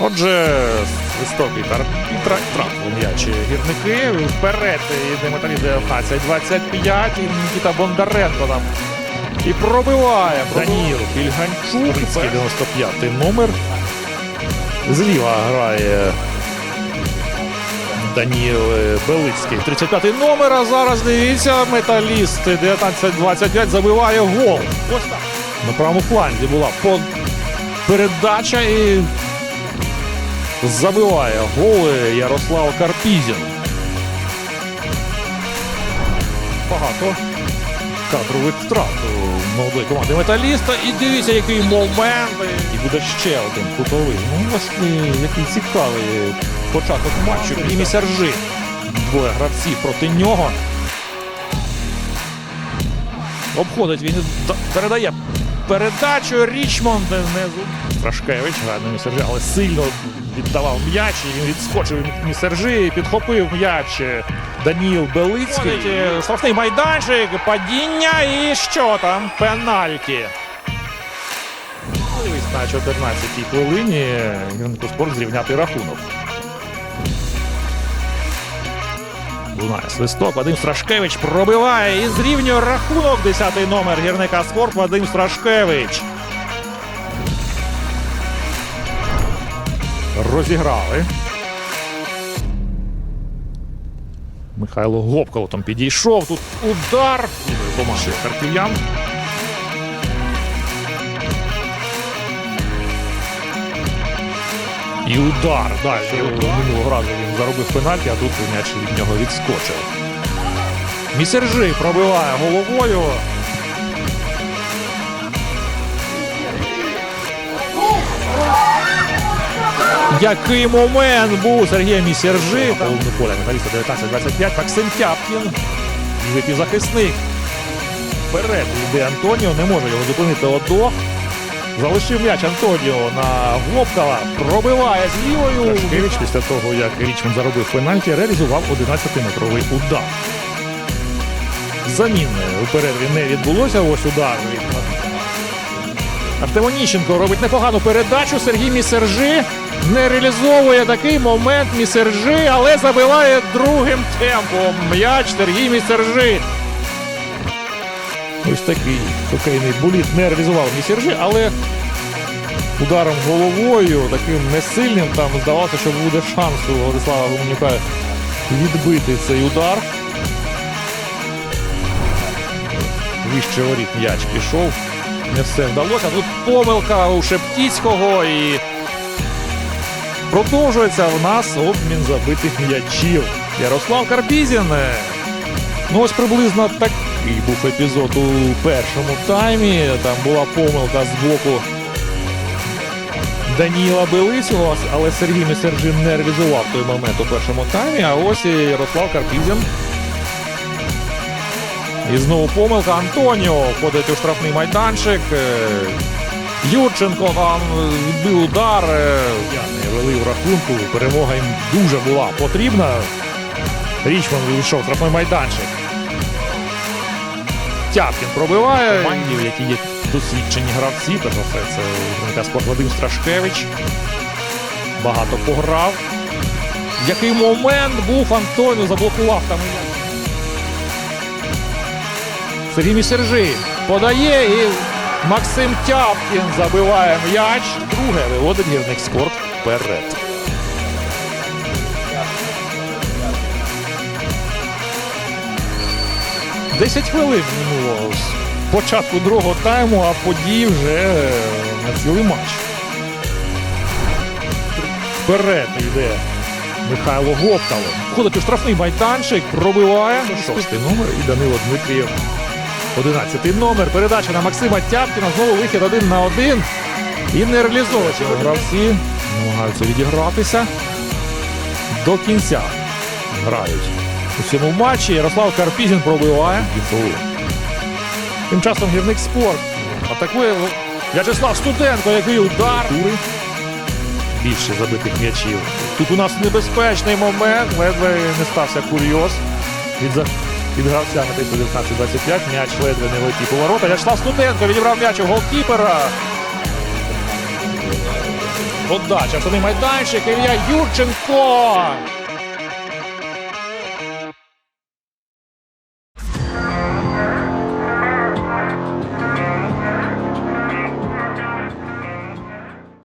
Отже, свисток і тар... і тра... м'ячі гірники. Вперед йде металіст 19-25. І Нікіта Бондаренко там. І пробиває. Даніл Більганчук. 95-й номер. Зліва грає Даніл Белицький. 35-й номер. А зараз дивіться, металіст 19-25 забиває гол. Ось так. На правому фланзі була передача і забиває голи Ярослав Карпізін. Багато кадрових втрат у молодої команди металіста. І дивіться, який момент. І буде ще один кутовий. Ну, власне, який цікавий початок матчу. Прімі Сержи. Двоє гравців проти нього. Обходить він передає передачу. Річмонд знизу. Страшкевич на місержі, але сильно віддавав м'яч. і Він відскочив від місержі, підхопив м'яч. Даніл Белицький. Е, Штрафний майданчик, падіння і що там? Пенальті. На 14-й хвилині Гірнику спорт зрівняти рахунок. Лунає свисток. Вадим Страшкевич пробиває і зрівнює рахунок. 10-й номер гірника спорт Вадим Страшкевич. Розіграли. Михайло Гопков там підійшов. Тут удар. Команди харків'ян. І удар. Далі минулого разу він заробив пенальті, а тут м'яч від нього відскочив. Місержи пробиває головою. Який момент був Сергія Місержи. Половину поля металіста 19-25. Максим Тяпкін. Лівий захисник. Вперед йде Антоніо. Не може його зупинити Одо. Залишив м'яч Антоніо на Гопкала. Пробиває з лівою. Рашкевич після того, як Річмонд заробив пенальті, реалізував 11-метровий удар. Заміни у перерві не відбулося. Ось удар від Артем робить непогану передачу. Сергій Місержи не реалізовує такий момент Місержи, але забиває другим темпом. М'яч Сергій Місержи. Ось такий хокейний буліт не реалізував Місержи, але ударом головою, таким несильним, там здавалося, що буде шанс у Владислава Гуменюка відбити цей удар. Вище воріт м'яч пішов. Не все вдалося. Тут помилка у Шептіцького і продовжується в нас обмін забитих м'ячів. Ярослав Карпізін. е, Ну ось приблизно такий був епізод у першому таймі. Там була помилка з боку Даніла Белицького, але Сергій Месержин не реалізував той момент у першому таймі. А ось і Ярослав Карпізін. І знову помилка. Антоніо входить у штрафний майданчик. Юрченко там е, відбив удар. е, Не вели в рахунку. Перемога їм дуже була потрібна. Річман вийшов в штрафний майданчик. Тяпкін пробиває. Команді, в якій є досвідчені гравці. Перш за все, це гравця спорт Вадим Страшкевич. Багато пограв. Який момент був Антоніо, заблокував там. Сергій Місержи подає і Максим Тяпкін забиває м'яч. Друге виводить гірник спорт вперед. Десять хвилин минуло з початку другого тайму, а подій вже на цілий матч. Вперед йде Михайло Гоптало. Входить у штрафний майданчик, пробиває. Шостий номер і Данило Дмитрієв. Одинадцятий номер. Передача на Максима Тяпкіна. Знову вихід один на один. І не реалізовують його гравці. Намагаються відігратися. До кінця грають. У цьому матчі Ярослав Карпізін пробиває. Тим часом гірник спорт. Атакує В'ячеслав Студенко, який удар. Більше забитих м'ячів. Тут у нас небезпечний момент. Ледве не стався курйоз від, гравця на 19-25. М'яч ледве не летів у ворота. В'ячеслав Студенко відібрав м'яч у голкіпера. Подача, штрафний майданчик, Ілля Юрченко.